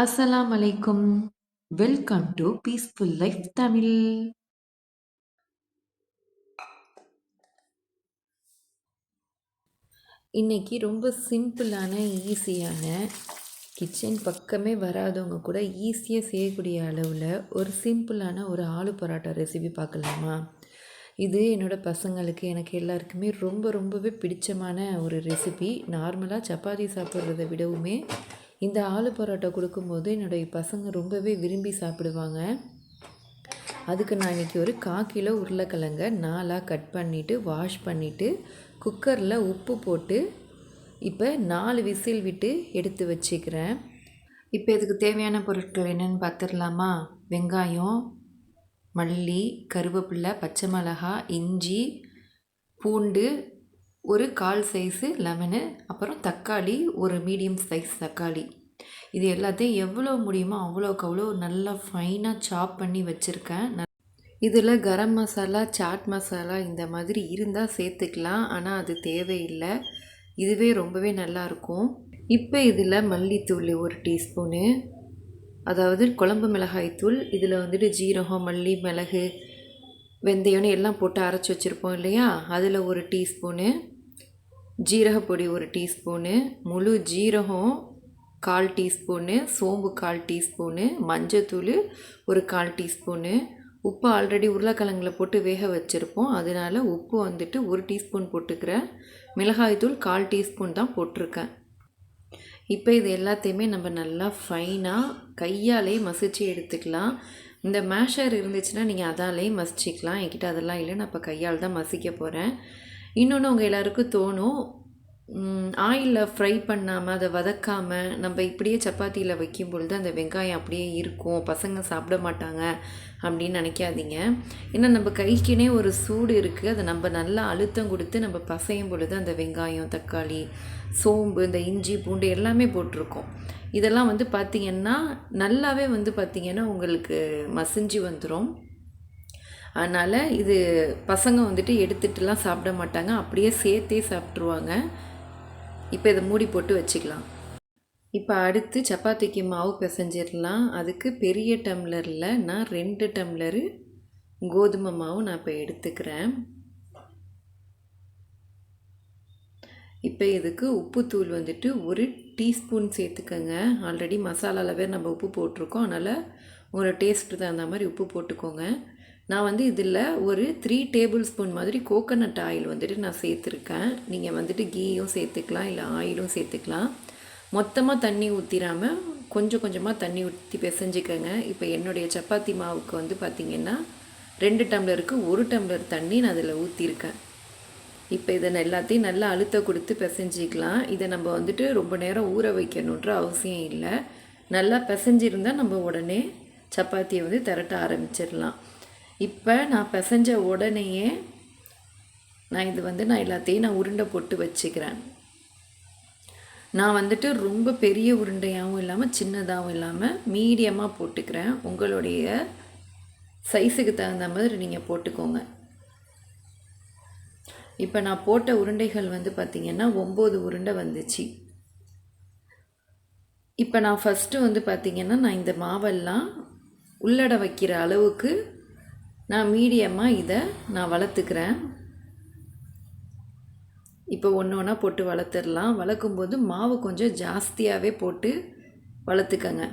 அஸ்ஸலாம் அலைக்கும். Welcome to peaceful life Tamil. இன்னைக்கு ரொம்ப சிம்பிளான ஈஸியான கிச்சன் பக்கமே வராதவங்க கூட ஈஸியாக செய்யக்கூடிய அளவில் ஒரு சிம்பிளான ஒரு ஆலு பரோட்டா ரெசிபி பார்க்கலாமா? இது என்னோடய பசங்களுக்கு எனக்கு எல்லாருக்குமே ரொம்ப ரொம்பவே பிடிச்சமான ஒரு ரெசிபி நார்மலாக சப்பாத்தி சாப்பிட்றத விடவுமே இந்த ஆலு பரோட்டா கொடுக்கும்போது என்னுடைய பசங்க ரொம்பவே விரும்பி சாப்பிடுவாங்க. அதுக்கு நான் இன்றைக்கி ஒரு கா கிலோ உருளைக்கிழங்க நாலாக கட் பண்ணிவிட்டு வாஷ் பண்ணிவிட்டு குக்கரில் உப்பு போட்டு இப்போ நாலு விசில் விட்டு எடுத்து வச்சுக்கிறேன். இப்போ இதுக்கு தேவையான பொருட்கள் என்னென்னு பார்த்துடலாமா வெங்காயம் மல்லி கருவேப்பில்லை பச்சை மிளகா இஞ்சி பூண்டு ஒரு கால் சைஸு லெமனு அப்புறம் தக்காளி ஒரு மீடியம் சைஸ் தக்காளி. இது எல்லாத்தையும் எவ்வளோ முடியுமோ அவ்வளோக்கு அவ்வளோ நல்லா ஃபைனாக சாப் பண்ணி வச்சுருக்கேன். இதில் கரம் மசாலா சாட் மசாலா இந்த மாதிரி இருந்தால் சேர்த்துக்கலாம். ஆனால் அது தேவையில்லை. இதுவே ரொம்பவே நல்லாயிருக்கும் இப்போ இதில் மல்லித்தூள் ஒரு டீஸ்பூனு அதாவது குழம்பு மிளகாய்த்தூள் இதில் வந்துட்டு ஜீரகம் மல்லி மிளகு வெந்தயம்னு எல்லாம் போட்டு அரைச்சி வச்சுருப்போம் இல்லையா? அதில் ஒரு டீஸ்பூனு ஜீரகப்பொடி ஒரு டீஸ்பூனு முழு ஜீரகம் கால் டீஸ்பூனு சோம்பு கால் டீஸ்பூனு மஞ்சத்தூள் ஒரு கால் டீஸ்பூனு. உப்பு ஆல்ரெடி உருளைக்கிழங்கில் போட்டு வேக வச்சுருப்போம். அதனால் உப்பு வந்துட்டு ஒரு டீஸ்பூன் போட்டுக்கிறேன் மிளகாய்த்தூள் கால் டீஸ்பூன் தான் போட்டிருக்கேன். இப்போ இது எல்லாத்தையுமே நம்ம நல்லா ஃபைனாக கையாலே மசிச்சு எடுத்துக்கலாம். இந்த மேஷர் இருந்துச்சுன்னா நீங்கள் அதாலே மசிச்சிக்கலாம். என்கிட்ட அதெல்லாம் இல்லை. நான் இப்போ கையால் தான் மசிக்க போகிறேன் இன்னொன்று உங்கள் எல்லாருக்கும் தோணும். ஆயிலில் ஃப்ரை பண்ணாமல் அதை வதக்காமல் நம்ம இப்படியே சப்பாத்தியில் வைக்கும் பொழுது அந்த வெங்காயம் அப்படியே இருக்கும். பசங்க சாப்பிட மாட்டாங்க அப்படின்னு நினைக்காதீங்க. ஏன்னா நம்ம கைக்குனே ஒரு சூடு இருக்குது அதை நம்ம நல்லா அழுத்தம் கொடுத்து நம்ம பசையும் பொழுது அந்த வெங்காயம் தக்காளி சோம்பு இந்த இஞ்சி பூண்டு எல்லாமே போட்டிருக்கோம். இதெல்லாம் வந்து பார்த்திங்கன்னா நல்லாவே வந்து பார்த்திங்கன்னா உங்களுக்கு மசிஞ்சு வந்துடும் அதனால் இது பசங்க வந்துட்டு எடுத்துகிட்டுலாம் சாப்பிட மாட்டாங்க. அப்படியே சேர்த்தே சாப்பிட்ருவாங்க இப்போ இதை மூடி போட்டு வச்சுக்கலாம். இப்போ அடுத்து சப்பாத்திக்கு மாவு பிசைஞ்சிடலாம். அதுக்கு பெரிய டம்ளரில் நான் ரெண்டு டம்ளரு கோதுமை மாவு நான் இப்போ எடுத்துக்கிறேன். இப்போ இதுக்கு உப்புத்தூள் வந்துட்டு ஒரு டீஸ்பூன் சேர்த்துக்கோங்க. ஆல்ரெடி மசாலாவில் நம்ம உப்பு போட்டிருக்கோம். அதனால் ஒரு டேஸ்ட்டு தகுந்த மாதிரி உப்பு போட்டுக்கோங்க. நான் வந்து இதில் ஒரு த்ரீ டேபிள் ஸ்பூன் மாதிரி கோகோனட் ஆயில் வந்துட்டு நான் சேர்த்துருக்கேன். நீங்கள் வந்துட்டு கீயும் சேர்த்துக்கலாம் இல்லை ஆயிலும் சேர்த்துக்கலாம். மொத்தமாக தண்ணி ஊற்றிடாமல் கொஞ்சம் கொஞ்சமாக தண்ணி ஊற்றி பிசைஞ்சிக்கோங்க. இப்போ என்னுடைய சப்பாத்தி மாவுக்கு வந்து பார்த்திங்கன்னா ரெண்டு டம்ளருக்கு ஒரு டம்ளர் தண்ணி நான் அதில் ஊற்றிருக்கேன் இப்போ இதை எல்லாத்தையும் நல்லா அழுத்த கொடுத்து பிசைஞ்சிக்கலாம். இதை நம்ம வந்துட்டு ரொம்ப நேரம் ஊற வைக்கணுன்ற அவசியம் இல்லை. நல்லா பிசைஞ்சிருந்தால் நம்ம உடனே சப்பாத்தியை வந்து திரட்ட ஆரம்பிச்சிடலாம். இப்போ நான் பிசைஞ்ச உடனேயே நான் இது வந்து நான் எல்லாத்தையும் நான் உருண்டை போட்டு வச்சுக்கிறேன். நான் வந்துட்டு ரொம்ப பெரிய உருண்டையாகவும் இல்லாமல் சின்னதாகவும் இல்லாமல் மீடியமாக போட்டுக்கிறேன். உங்களுடைய சைஸுக்கு தகுந்த மாதிரி நீங்கள் போட்டுக்கோங்க. இப்போ நான் போட்ட உருண்டைகள் வந்து பார்த்திங்கன்னா ஒம்பது உருண்டை வந்துச்சு. இப்போ நான் ஃபஸ்ட்டு வந்து பார்த்திங்கன்னா நான் இந்த மாவெல்லாம் உள்ளட வைக்கிற அளவுக்கு நான் மீடியமாக இதை நான் வளர்த்துக்கிறேன். இப்போ ஒன்று ஒன்றா போட்டு வளர்த்துடலாம். வளர்க்கும்போது மாவு கொஞ்சம் ஜாஸ்தியாகவே போட்டு வளர்த்துக்கங்க.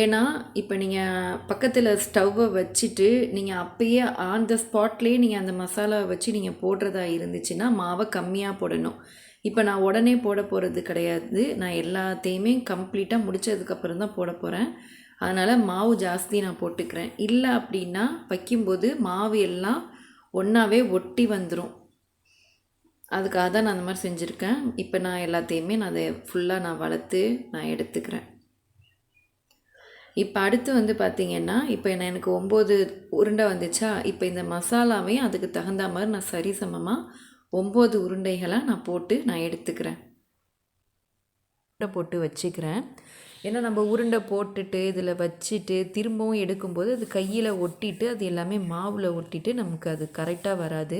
ஏன்னா இப்போ நீங்கள் பக்கத்தில் ஸ்டவ்வை வச்சுட்டு நீங்கள் அப்பயே ஆன் த ஸ்பாட்லேயே நீங்கள் அந்த மசாலாவை வச்சு நீங்கள் போடுறதா இருந்துச்சுன்னா மாவை கம்மியாக போடணும். இப்போ நான் உடனே போட போகிறது கிடையாது. நான் எல்லாத்தையுமே கம்ப்ளீட்டாக முடித்ததுக்கப்புறம் தான் போட போகிறேன் அதனால் மாவு ஜாஸ்தி நான் போட்டுக்கிறேன். இல்லை அப்படின்னா வைக்கும்போது மாவு எல்லாம் ஒன்றாவே ஒட்டி வந்துடும் அதுக்காக தான் நான் அந்த மாதிரி செஞ்சுருக்கேன். இப்போ நான் எல்லாத்தையுமே நான் அதை ஃபுல்லாக நான் வளர்த்து நான் எடுத்துக்கிறேன். இப்போ அடுத்து வந்து பார்த்திங்கன்னா இப்போ நான் எனக்கு ஒம்பது உருண்டை வந்துச்சா? இப்போ இந்த மசாலாவையும் அதுக்கு தகுந்த மாதிரி நான் சரிசமமாக ஒம்பது உருண்டைகளாக நான் போட்டு நான் எடுத்துக்கிறேன். போட்டு வச்சுக்கிறேன். ஏன்னா நம்ம உருண்டை போட்டுட்டு இதில் வச்சுட்டு திரும்பவும் எடுக்கும்போது அது கையில் ஒட்டிட்டு அது எல்லாமே மாவில் ஒட்டிட்டு நமக்கு அது கரெக்டாக வராது.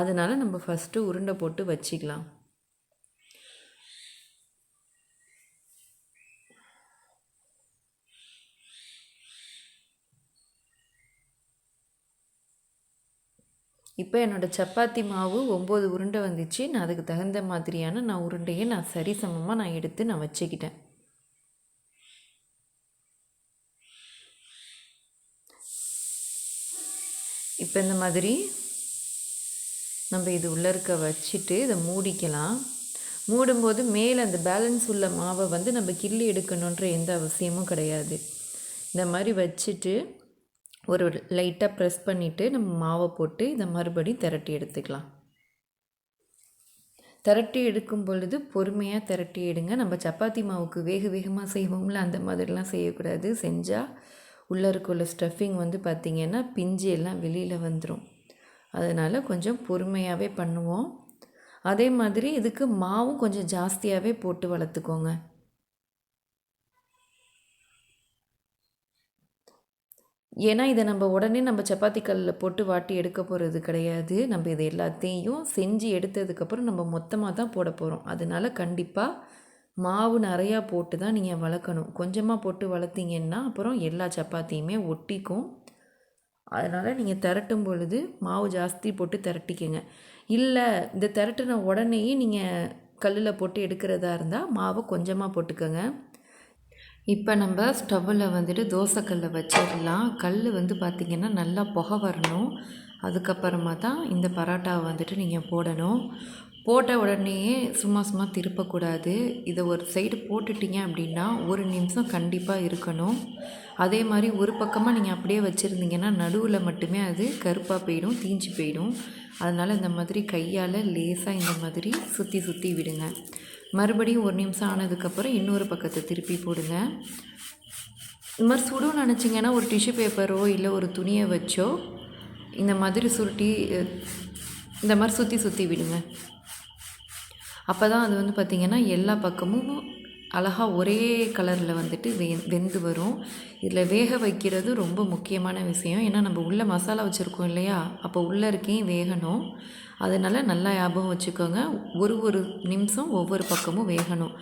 அதனால் நம்ம ஃபஸ்ட்டு உருண்டை போட்டு வச்சுக்கலாம். இப்போ என்னோடய சப்பாத்தி மாவு ஒம்பது உருண்டை வந்துச்சு. நான் அதுக்கு தகுந்த மாதிரியான நான் உருண்டையை நான் சரிசமமாக நான் எடுத்து நான் வச்சுக்கிட்டேன். இப்போ இந்த மாதிரி நம்ம இது உள்ளே இருக்க வச்சுட்டு இதை மூடிக்கலாம். மூடும்போது மேலே அந்த பேலன்ஸ் உள்ள மாவை வந்து நம்ம கிள்ளி எடுக்கணுன்ற எந்த அவசியமும் கிடையாது. இந்த மாதிரி வச்சுட்டு ஒரு லைட்டாக ப்ரெஸ் பண்ணிவிட்டு நம்ம மாவை போட்டு இதை மறுபடியும் திரட்டி எடுத்துக்கலாம். திரட்டி எடுக்கும் பொழுது பொறுமையாக திரட்டி எடுங்க. நம்ம சப்பாத்தி மாவுக்கு வேக வேகமாக செய்வோம்ல அந்த மாதிரிலாம் செய்யக்கூடாது. செஞ்சால் உள்ளே இருக்க ஸ்டஃபிங் வந்து பார்த்திங்கன்னா பிஞ்சு எல்லாம் வெளியில் வந்துடும் அதனால் கொஞ்சம் பொறுமையாகவே பண்ணுவோம். அதே மாதிரி இதுக்கு மாவும் கொஞ்சம் ஜாஸ்தியாகவே போட்டு வளர்த்துக்கோங்க. ஏன்னா இதை நம்ம உடனே நம்ம சப்பாத்தி கல்லில் போட்டு வாட்டி எடுக்க போகிறது கிடையாது. நம்ம இதை எல்லாத்தையும் செஞ்சு எடுத்ததுக்கப்புறம் நம்ம மொத்தமாக தான் போட போகிறோம் அதனால் கண்டிப்பாக மாவு நிறையா போட்டு தான் நீங்கள் வளர்க்கணும். கொஞ்சமாக போட்டு வளர்த்திங்கன்னா அப்புறம் எல்லா சப்பாத்தியுமே ஒட்டிக்கும். அதனால் நீங்கள் திரட்டும் பொழுது மாவு ஜாஸ்தி போட்டு திரட்டிக்கங்க. இல்லை இந்த திரட்டின உடனேயே நீங்கள் கல்லில் போட்டு எடுக்கிறதா இருந்தால் மாவை கொஞ்சமாக போட்டுக்கோங்க. இப்போ நம்ம ஸ்டவ்வில் வந்துட்டு தோசைக்கல்லை வச்சிடலாம். கல் வந்து பார்த்திங்கன்னா நல்லா புகை வரணும். அதுக்கப்புறமா தான் இந்த பரோட்டாவை வந்துட்டு நீங்கள் போடணும். போட்ட உடனேயே சும்மா சும்மா திருப்பக்கூடாது. இதை ஒரு சைடு போட்டுட்டிங்க அப்படின்னா ஒரு நிமிஷம் கண்டிப்பாக இருக்கணும். அதே மாதிரி ஒரு பக்கமாக நீங்கள் அப்படியே வச்சுருந்தீங்கன்னா நடுவில் மட்டுமே அது கருப்பாக போயிடும் தீஞ்சு போயிடும். அதனால் இந்த மாதிரி கையால் லேசாக இந்த மாதிரி சுற்றி சுற்றி விடுங்க. மறுபடியும் ஒரு நிமிஷம் ஆனதுக்கப்புறம் இன்னொரு பக்கத்தை திருப்பி போடுங்க. இந்த மாதிரி சுடும் நினச்சிங்கன்னா ஒரு டிஷ்யூ பேப்பரோ இல்லை ஒரு துணியை வச்சோ இந்த மாதிரி சுருட்டி இந்த மாதிரி சுற்றி சுற்றி விடுங்க. அப்போ தான் அது வந்து பார்த்திங்கன்னா எல்லா பக்கமும் அழகாக ஒரே கலரில் வந்துட்டு வெ வெந்து வரும். இதில் வேக வைக்கிறது ரொம்ப முக்கியமான விஷயம். ஏன்னா நம்ம உள்ளே மசாலா வச்சுருக்கோம் இல்லையா? அப்போ உள்ளே இருக்கையும் வேகணும். அதனால் நல்லா ஞாபகம் வச்சுக்கோங்க. ஒரு ஒரு நிமிஷம் ஒவ்வொரு பக்கமும் வேகணும்.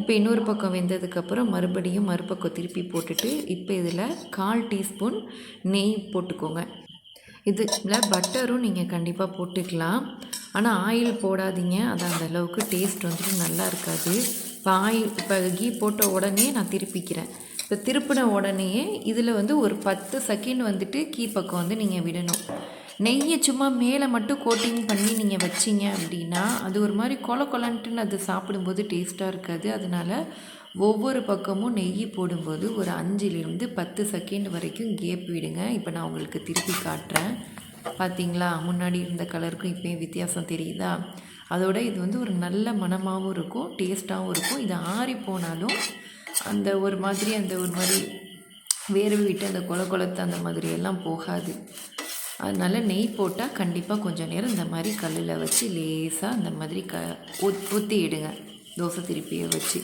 இப்போ இன்னொரு பக்கம் வெந்ததுக்கப்புறம் மறுபடியும் மறுபக்கம் திருப்பி போட்டுட்டு இப்போ இதில் கால் டீஸ்பூன் நெய் போட்டுக்கோங்க. இதில் பட்டரும் நீங்கள் கண்டிப்பாக போட்டுக்கலாம். ஆனால் ஆயில் போடாதீங்க. அது அந்த அளவுக்கு டேஸ்ட் வந்துட்டு நல்லா இருக்காது. இப்போ ஆயில் இப்போ கீ போட்ட உடனே நான் திருப்பிக்கிறேன். இப்போ திருப்பின உடனேயே இதில் வந்து ஒரு பத்து செகண்ட் வந்துட்டு கீ பக்கம் வந்து நீங்கள் விடணும். நெய்யை சும்மா மேலே மட்டும் கோட்டிங் பண்ணி நீங்கள் வச்சிங்க அப்படின்னா அது ஒரு மாதிரி கொல கொலன்ட்டுன்னு அது சாப்பிடும்போது டேஸ்ட்டாக இருக்காது. அதனால் ஒவ்வொரு பக்கமும் நெய் போடும்போது ஒரு அஞ்சுலேருந்து பத்து செகண்ட் வரைக்கும் கேப் விடுங்க. இப்போ நான் உங்களுக்கு திருப்பி காட்டுறேன். பார்த்தீங்களா முன்னாடி இருந்த கலருக்கும் இப்போயும் வித்தியாசம் தெரியுதா? அதோட இது வந்து ஒரு நல்ல மனமாகவும் இருக்கும் டேஸ்ட்டாகவும் இருக்கும். இது ஆறி போனாலும் அந்த ஒரு மாதிரி அந்த ஒரு மாதிரி வேர்வை விட்டு அந்த கொல கொலத்து அந்த மாதிரி எல்லாம் போகாது. அதனால் நெய் போட்டால் கண்டிப்பாக கொஞ்சம் நேரம் இந்த மாதிரி கல்லில் வச்சு லேசாக அந்த மாதிரி க ஊற்றி இடுங்க தோசை திருப்பியை வச்சு.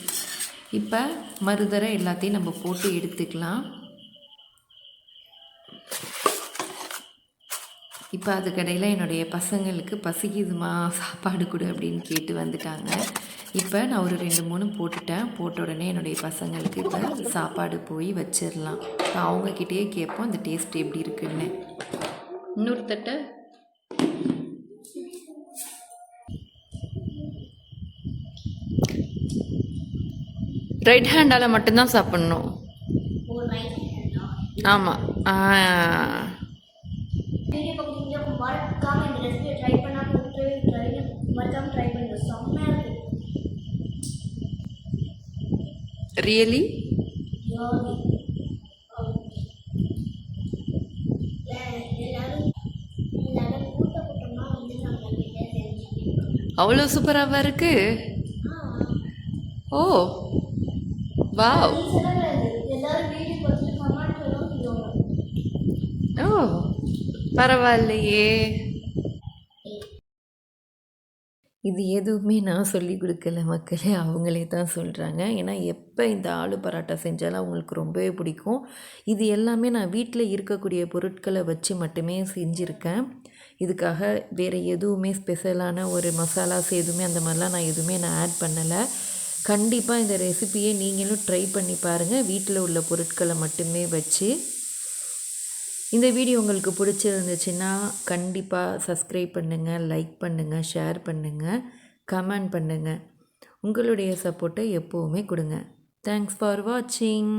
இப்போ மருதரை எல்லாத்தையும் நம்ம போட்டு எடுத்துக்கலாம். இப்போ அதுக்கடையில் என்னுடைய பசங்களுக்கு பசிக்குதுமா சாப்பாடு கொடு அப்படின்னு கேட்டு வந்துட்டாங்க. இப்போ நான் ஒரு ரெண்டு மூணு போட்டுட்டேன். போட்ட உடனே என்னுடைய பசங்களுக்கு இப்போ சாப்பாடு போய் வச்சிடலாம் இப்போ அவங்கக்கிட்டேயே கேட்போம் அந்த டேஸ்ட் எப்படி இருக்குன்னு. இன்னொரு தட்டை ரைட் ஹேண்டால் மட்டும்தான் சாப்பிட்ணும். ஆமாம் ரியலி அவ்வளோ சூப்பராகவா இருக்கு? ஓ. வாவ் ஓ oh, பரவாயில்லையே. இது எதுவுமே நான் சொல்லி கொடுக்கல மக்களே அவங்களே தான் சொல்கிறாங்க ஏன்னா எப்போ இந்த ஆலு பரோட்டா செஞ்சாலும் அவங்களுக்கு ரொம்பவே பிடிக்கும். இது எல்லாமே நான் வீட்டில் இருக்கக்கூடிய பொருட்களை வச்சு மட்டுமே செஞ்சுருக்கேன். இதுக்காக வேறு எதுவுமே ஸ்பெஷலான ஒரு மசாலாஸ் எதுவுமே அந்த மாதிரிலாம் நான் எதுவுமே நான் ஆட் பண்ணலை. கண்டிப்பாக இந்த ரெசிபியை நீங்களும் ட்ரை பண்ணி பாருங்கள் வீட்டில் உள்ள பொருட்களை மட்டுமே வச்சு. இந்த வீடியோ உங்களுக்கு பிடிச்சிருந்துச்சுன்னா கண்டிப்பாக சப்ஸ்கிரைப் பண்ணுங்கள் லைக் பண்ணுங்கள் ஷேர் பண்ணுங்கள் கமெண்ட் பண்ணுங்கள் உங்களுடைய சப்போர்ட்டை எப்போவுமே கொடுங்க. தேங்க்ஸ் ஃபார் வாட்சிங்